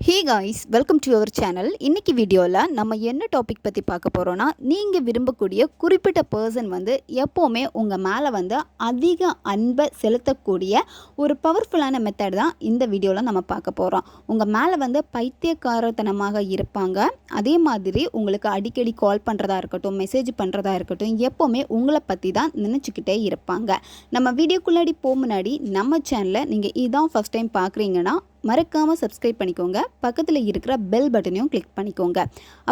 Hey guys welcome to our channel இன்றைக்கி வீடியோவில் நம்ம என்ன டாபிக் பற்றி பார்க்க போகிறோன்னா நீங்கள் விரும்பக்கூடிய குறிப்பிட்ட பர்சன் வந்து எப்போவுமே உங்கள் மேலே வந்து அதிக அன்பை செலுத்தக்கூடிய ஒரு பவர்ஃபுல்லான மெத்தட் தான் இந்த வீடியோவில் நம்ம பார்க்க போகிறோம் உங்கள் மேலே வந்து பைத்தியக்காரத்தனமாக இருப்பாங்க. அதே மாதிரி உங்களுக்கு அடிக்கடி கால் பண்ணுறதா இருக்கட்டும் மெசேஜ் பண்ணுறதா இருக்கட்டும் எப்போவுமே உங்களை பற்றி தான் நினச்சிக்கிட்டே இருப்பாங்க. நம்ம வீடியோக்குள்ளாடி போக முன்னாடி நம்ம சேனலை நீங்கள் இதான் ஃபஸ்ட் டைம் பார்க்குறீங்கன்னா மறக்காமல் சப்ஸ்கிரைப் பண்ணிக்கோங்க. பக்கத்தில் இருக்கிற பெல் பட்டனையும் கிளிக் பண்ணிக்கோங்க.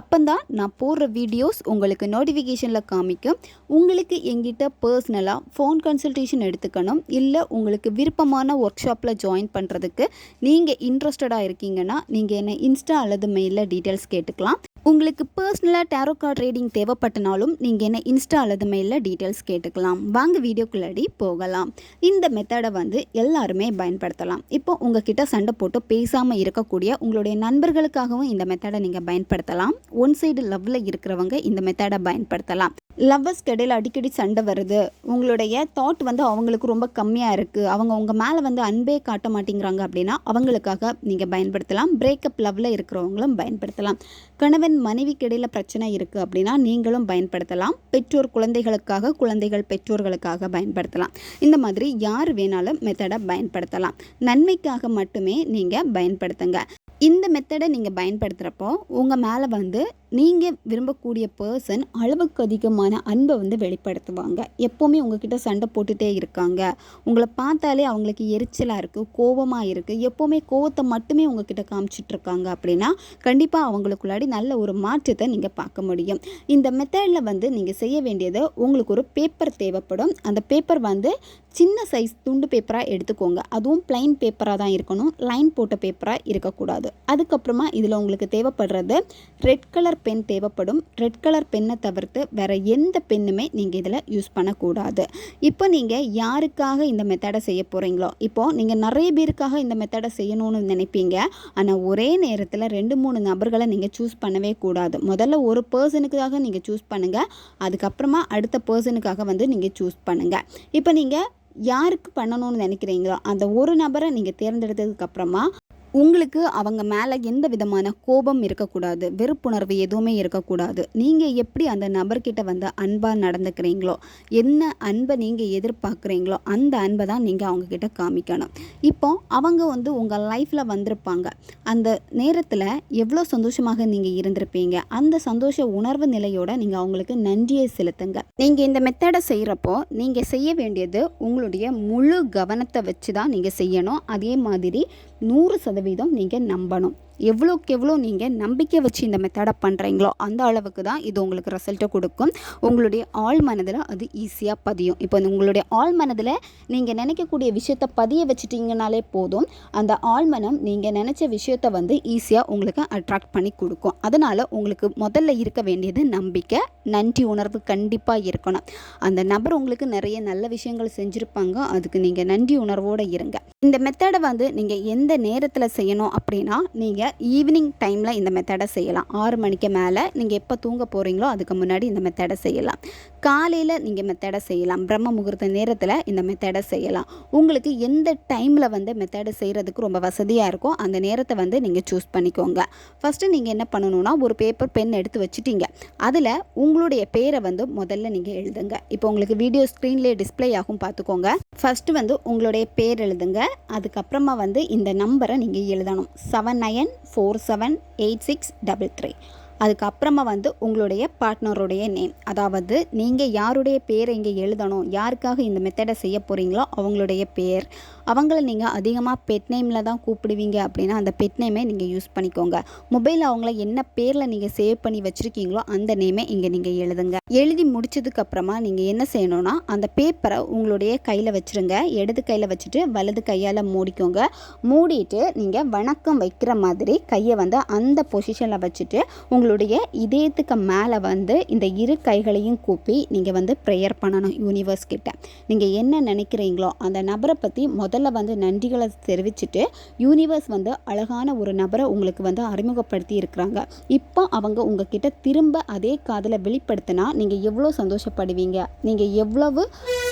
அப்போந்தான் நான் போடுற வீடியோஸ் உங்களுக்கு நோட்டிஃபிகேஷனில் காமிக்கும். உங்களுக்கு எங்கிட்ட பர்சனலாக ஃபோன் கன்சல்டேஷன் எடுத்துக்கணும். இல்லை உங்களுக்கு விருப்பமான ஒர்க் ஷாப்பில் ஜாயின் பண்ணுறதுக்கு நீங்கள் இன்ட்ரெஸ்டடாக இருக்கீங்கன்னா நீங்கள் என்ன இன்ஸ்டா அல்லது மெயிலில் டீட்டெயில்ஸ் கேட்டுக்கலாம். உங்களுக்கு பர்சனலாக டேரோ கார்டு ரீடிங் தேவைப்பட்டனாலும் நீங்கள் என்ன இன்ஸ்டா அல்லது மெயிலில் டீட்டெயில்ஸ் கேட்டுக்கலாம். வாங்க வீடியோக்குள்ளடி போகலாம். இந்த மெத்தடை வந்து எல்லாருமே பயன்படுத்தலாம். இப்போ உங்ககிட்ட சண்டை போட்டு பேசாமல் இருக்கக்கூடிய உங்களுடைய நண்பர்களுக்காகவும் இந்த மெத்தடை நீங்கள் பயன்படுத்தலாம். ஒன் சைடு லவ்வில் இருக்கிறவங்க இந்த மெத்தடை பயன்படுத்தலாம். லவ்வர்ஸ் இடையில் அடிக்கடி சண்டை வருது. உங்களுடைய தாட் வந்து அவங்களுக்கு ரொம்ப கம்மியாக இருக்குது அவங்க உங்கள் மேலே வந்து அன்பே காட்ட மாட்டேங்கிறாங்க அப்படின்னா அவங்களுக்காக நீங்கள் பயன்படுத்தலாம். பிரேக்கப் லவ்வில் இருக்கிறவங்களும் பயன்படுத்தலாம். கணவன் மனைவிக்கு இடையில பிரச்சனை இருக்குது அப்படின்னா நீங்களும் பயன்படுத்தலாம். பெற்றோர் குழந்தைகளுக்காக குழந்தைகள் பெற்றோர்களுக்காக பயன்படுத்தலாம். இந்த மாதிரி யார் வேணாலும் மெத்தடை பயன்படுத்தலாம். நன்மைக்காக மட்டுமே நீங்கள் பயன்படுத்துங்க. இந்த மெத்தடை நீங்கள் பயன்படுத்துகிறப்போ உங்கள் மேலே வந்து நீங்கள் விரும்பக்கூடிய பர்சன் அளவுக்கு அதிகமான அன்பை வந்து வெளிப்படுத்துவாங்க. எப்போவுமே உங்ககிட்ட சண்டை போட்டுகிட்டே இருக்காங்க. உங்களை பார்த்தாலே அவங்களுக்கு எரிச்சலாக இருக்குது கோபமாக இருக்குது எப்போவுமே கோவத்தை மட்டுமே உங்ககிட்ட காமிச்சிட்ருக்காங்க அப்படின்னா கண்டிப்பாக அவங்களுக்குள்ளாடி நல்ல ஒரு மாற்றத்தை நீங்கள் பார்க்க முடியும். இந்த மெத்தடில் வந்து நீங்கள் செய்ய வேண்டியது உங்களுக்கு ஒரு பேப்பர் தேவைப்படும். அந்த பேப்பர் வந்து சின்ன சைஸ் துண்டு பேப்பராக எடுத்துக்கோங்க. அதுவும் பிளைன் பேப்பராக தான் இருக்கணும். லைன் போட்ட பேப்பராக இருக்கக்கூடாது. அதுக்கப்புறமா இதில் உங்களுக்கு தேவைப்படுறது ரெட் கலர் பென் தேவைப்படும். ரெட் கலர் பென்னை தவிர்த்து வேறு எந்த பெண்ணுமே நீங்கள் இதில் யூஸ் பண்ணக்கூடாது. இப்போ நீங்கள் யாருக்காக இந்த மெத்தடை செய்ய போகிறீங்களோ இப்போது நீங்கள் நிறைய பேருக்காக இந்த மெத்தடை செய்யணும்னு நினைப்பீங்க. ஆனால் ஒரே நேரத்தில் ரெண்டு மூணு நபர்களை நீங்கள் சூஸ் பண்ணவே கூடாது. முதல்ல ஒரு பர்சனுக்காக நீங்கள் சூஸ் பண்ணுங்கள் அதுக்கப்புறமா அடுத்த பர்சனுக்காக வந்து நீங்கள் சூஸ் பண்ணுங்கள் இப்போ நீங்கள் யாருக்கு பண்ணணும்னு நினைக்கிறீங்களோ? அந்த ஒரு நபரை நீங்கள் தேர்ந்தெடுத்ததுக்கப்புறமா உங்களுக்கு அவங்க மேலே எந்த விதமான கோபம் இருக்கக்கூடாது வெறுப்புணர்வு எதுவுமே இருக்கக்கூடாது. நீங்கள் எப்படி அந்த நபர்கிட்ட வந்து அன்பாக நடந்துக்கிறீங்களோ என்ன அன்பை நீங்கள் எதிர்பார்க்குறீங்களோ அந்த அன்பை தான் நீங்கள் அவங்கக்கிட்ட காமிக்கணும். இப்போ அவங்க வந்து உங்கள் லைஃப்பில் வந்திருப்பாங்க. அந்த நேரத்தில் எவ்வளோ சந்தோஷமாக நீங்கள் இருந்திருப்பீங்க அந்த சந்தோஷ உணர்வு நிலையோட நீங்கள் அவங்களுக்கு நன்றியை செலுத்துங்க. நீங்கள் இந்த மெத்தடை செய்கிறப்போ நீங்கள் செய்ய வேண்டியது உங்களுடைய முழு கவனத்தை வச்சு தான் நீங்கள் செய்யணும். அதே மாதிரி நூறு சதவீதம் நீங்கள் நம்பணும். எவ்வளோக்கு எவ்வளோ நீங்கள் நம்பிக்கை வச்சு இந்த மெத்தடை பண்ணுறீங்களோ அந்த அளவுக்கு தான் இது உங்களுக்கு ரிசல்ட்டை கொடுக்கும். உங்களுடைய ஆள் மனதில் அது ஈஸியாக பதியும். இப்போ உங்களுடைய ஆள் மனதில் நீங்கள் நினைக்கக்கூடிய விஷயத்த பதிய வச்சுட்டிங்கனாலே போதும். அந்த ஆழ்மனம் நீங்கள் நினச்ச விஷயத்த வந்து ஈஸியாக உங்களுக்கு அட்ராக்ட் பண்ணி கொடுக்கும். அதனால் உங்களுக்கு முதல்ல இருக்க வேண்டியது நம்பிக்கை நன்றி உணர்வு கண்டிப்பாக இருக்கணும். அந்த நபர் உங்களுக்கு நிறைய நல்ல விஷயங்கள் செஞ்சுருப்பாங்க. அதுக்கு நீங்கள் நன்றி உணர்வோடு இருங்க. இந்த மெத்தடை வந்து நீங்கள் எந்த நேரத்தில் செய்யணும் அப்படின்னா நீங்கள் ஈவினிங் டைமில் இந்த மெத்தடை செய்யலாம். ஆறு மணிக்கு மேலே நீங்கள் எப்போ தூங்க போகிறீங்களோ அதுக்கு முன்னாடி இந்த மெத்தடை செய்யலாம். காலையில் நீங்கள் மெத்தடை செய்யலாம். பிரம்ம முகூர்த்த நேரத்தில் இந்த மெத்தடை செய்யலாம். உங்களுக்கு எந்த டைமில் வந்து மெத்தடை செய்கிறதுக்கு ரொம்ப வசதியாக இருக்கோ அந்த நேரத்தை வந்து நீங்கள் சூஸ் பண்ணிக்கோங்க. ஃபஸ்ட்டு நீங்கள் என்ன பண்ணணும்னா ஒரு பேப்பர் பென் எடுத்து வச்சுட்டீங்க. அதில் உங்களுடைய பேரை வந்து முதல்ல நீங்கள் எழுதுங்க. இப்போ உங்களுக்கு வீடியோ ஸ்க்ரீன்லேயே டிஸ்பிளே ஆகும் பார்த்துக்கோங்க ஃபஸ்ட்டு வந்து உங்களுடைய பேர் எழுதுங்க. அதுக்கப்புறமா வந்து இந்த நம்பரை நீங்கள் எழுதணும். Seven nine four seven eight six double three அதுக்கப்புறமா வந்து உங்களுடைய பார்ட்னருடைய நேம் அதாவது நீங்கள் யாருடைய பேர் இங்கே எழுதணும் யாருக்காக இந்த மெத்தடை செய்ய போகிறீங்களோ அவங்களுடைய பேர். அவங்கள நீங்கள் அதிகமாக பெட் நேமில் தான் கூப்பிடுவீங்க அப்படின்னா அந்த பெட் நேமே நீங்கள் யூஸ் பண்ணிக்கோங்க. மொபைலில் அவங்கள என்ன பேரில் நீங்கள் சேவ் பண்ணி வச்சுருக்கீங்களோ அந்த நேமே இங்கே நீங்கள் எழுதுங்க. எழுதி முடிச்சதுக்கப்புறமா நீங்கள் என்ன செய்யணும்னா அந்த பேப்பரை உங்களுடைய கையில் வச்சுருங்க. இடது கையில் வச்சுட்டு வலது கையால் மூடிக்கோங்க. மூடிட்டு நீங்கள் வணக்கம் வைக்கிற மாதிரி கையை வந்து அந்த பொசிஷனில் வச்சுட்டு உங்களுடைய இதயத்துக்கு மேலே வந்து இந்த இரு கைகளையும் கூப்பி நீங்கள் வந்து ப்ரேயர் பண்ணணும் யூனிவர்ஸ் கிட்ட. நீங்கள் என்ன நினைக்கிறீங்களோ அந்த நபரை பற்றி முதல் முதல்ல வந்து நன்றிகளை தெரிவிச்சுட்டு யூனிவர்ஸ் வந்து அழகான ஒரு நபரை உங்களுக்கு வந்து அறிமுகப்படுத்தி இருக்கிறாங்க. இப்போ அவங்க உங்ககிட்ட திரும்ப அதே காதில் வெளிப்படுத்தினா நீங்கள் எவ்வளோ சந்தோஷப்படுவீங்க? நீங்கள் எவ்வளவு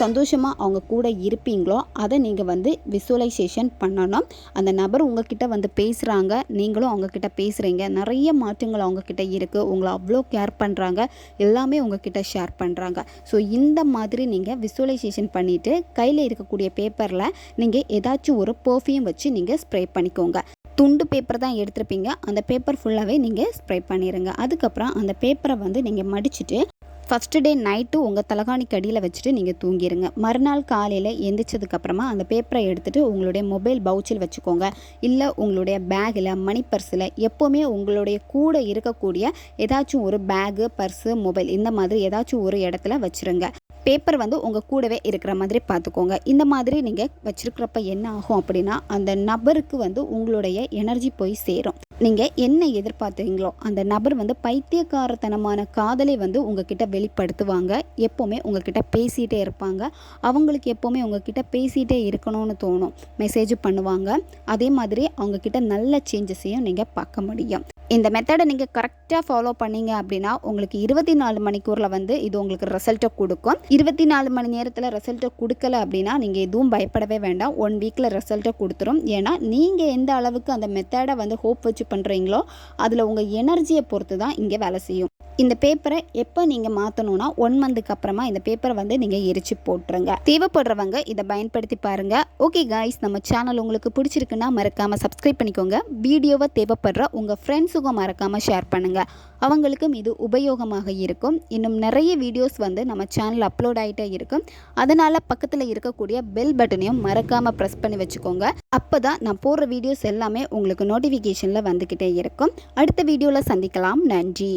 சந்தோஷமாக அவங்க கூட இருப்பீங்களோ அதை நீங்கள் வந்து விசுவலைசேஷன் பண்ணணும். அந்த நபர் உங்ககிட்ட வந்து பேசுகிறாங்க நீங்களும் அவங்கக்கிட்ட பேசுகிறீங்க நிறைய மாற்றங்கள் அவங்கக்கிட்ட இருக்குது உங்களை அவ்வளோ கேர் பண்ணுறாங்க எல்லாமே உங்ககிட்ட ஷேர் பண்ணுறாங்க ஸோ இந்த மாதிரி நீங்கள் விசுவலைசேஷன் பண்ணிவிட்டு கையில் இருக்கக்கூடிய பேப்பரில் நீங்கள் ஏதாச்சும் ஒரு பர்ஃப்யூம் வச்சு நீங்கள் ஸ்ப்ரே பண்ணிக்கோங்க. துண்டு பேப்பர் தான் எடுத்திருப்பீங்க. அந்த பேப்பர் ஃபுல்லாகவே நீங்கள் ஸ்ப்ரே பண்ணிடுங்க அதுக்கப்புறம் அந்த பேப்பரை வந்து நீங்கள் மடிச்சுட்டு ஃபஸ்ட்டு டே நைட்டு உங்கள் தலகாணிக்கு அடியில் வச்சுட்டு நீங்கள் தூங்கிடுங்க மறுநாள் காலையில் எந்திரிச்சதுக்கப்புறமா அந்த பேப்பரை எடுத்துகிட்டு உங்களுடைய மொபைல் பவுச்சில் வச்சுக்கோங்க. இல்லை உங்களுடைய பேக்கில் மணி பர்ஸில் எப்போவுமே உங்களுடைய கூட இருக்கக்கூடிய ஏதாச்சும் ஒரு பேகு பர்ஸு மொபைல் இந்த மாதிரி ஏதாச்சும் ஒரு இடத்துல வச்சுருங்க. பேப்பர் வந்து உங்கள் கூடவே இருக்கிற மாதிரி பார்த்துக்கோங்க. இந்த மாதிரி நீங்கள் வச்சுருக்கிறப்ப என்ன ஆகும் அப்படின்னா அந்த நபருக்கு வந்து உங்களுடைய எனர்ஜி போய் சேரும். நீங்கள் என்ன எதிர்பார்த்தீங்களோ அந்த நபர் வந்து பைத்தியக்காரத்தனமான காதலை வந்து உங்ககிட்ட வெளிப்படுத்துவாங்க. எப்போவுமே உங்ககிட்ட பேசிகிட்டே இருப்பாங்க. அவங்களுக்கு எப்போவுமே உங்ககிட்ட பேசிகிட்டே இருக்கணும்னு தோணும். மெசேஜ் பண்ணுவாங்க. அதே மாதிரி அவங்கக்கிட்ட நல்ல சேஞ்சஸையும் நீங்கள் பார்க்க முடியும். இந்த மெத்தடை நீங்கள் கரெக்டாக ஃபாலோ பண்ணீங்க அப்படின்னா உங்களுக்கு இருபத்தி நாலு மணிக்கூரில் வந்து இது உங்களுக்கு ரிசல்ட்டை கொடுக்கும். இருபத்தி நாலு மணி நேரத்தில் ரிசல்ட்டை கொடுக்கல அப்படின்னா நீங்கள் எதுவும் பயப்படவே வேண்டாம். ஒன் வீக்கில் ரிசல்ட்டை கொடுத்துரும். ஏன்னா நீங்கள் எந்த அளவுக்கு அந்த மெத்தடை வந்து ஹோப் வச்சு பண்ணுறீங்களோ அதில் உங்கள் எனர்ஜியை பொறுத்து தான் இங்கே வேலை செய்யும். இந்த பேப்பரை எப்போ நீங்கள் மாற்றணும்னா ஒன் மந்த்துக்கு அப்புறமா இந்த பேப்பரை வந்து நீங்கள் எரிச்சு போட்டுருங்க. தேவைப்படுறவங்க இதை பயன்படுத்தி பாருங்கள் ஓகே காய்ஸ் நம்ம சேனல் உங்களுக்கு பிடிச்சிருக்குன்னா மறக்காமல் சப்ஸ்கிரைப் பண்ணிக்கோங்க. வீடியோவை தேவைப்படுற உங்கள் ஃப்ரெண்ட்ஸுக்கும் மறக்காமல் ஷேர் பண்ணுங்கள் அவங்களுக்கும் இது உபயோகமாக இருக்கும். இன்னும் நிறைய வீடியோஸ் வந்து நம்ம சேனல் அப்லோட் ஆகிட்டே இருக்கும். அதனால் பக்கத்தில் இருக்கக்கூடிய பெல் பட்டனையும் மறக்காமல் ப்ரெஸ் பண்ணி வச்சுக்கோங்க. அப்போ தான் நான் போடுற வீடியோஸ் எல்லாமே உங்களுக்கு நோட்டிஃபிகேஷனில் வந்துக்கிட்டே இருக்கும். அடுத்த வீடியோவில் சந்திக்கலாம். நன்றி.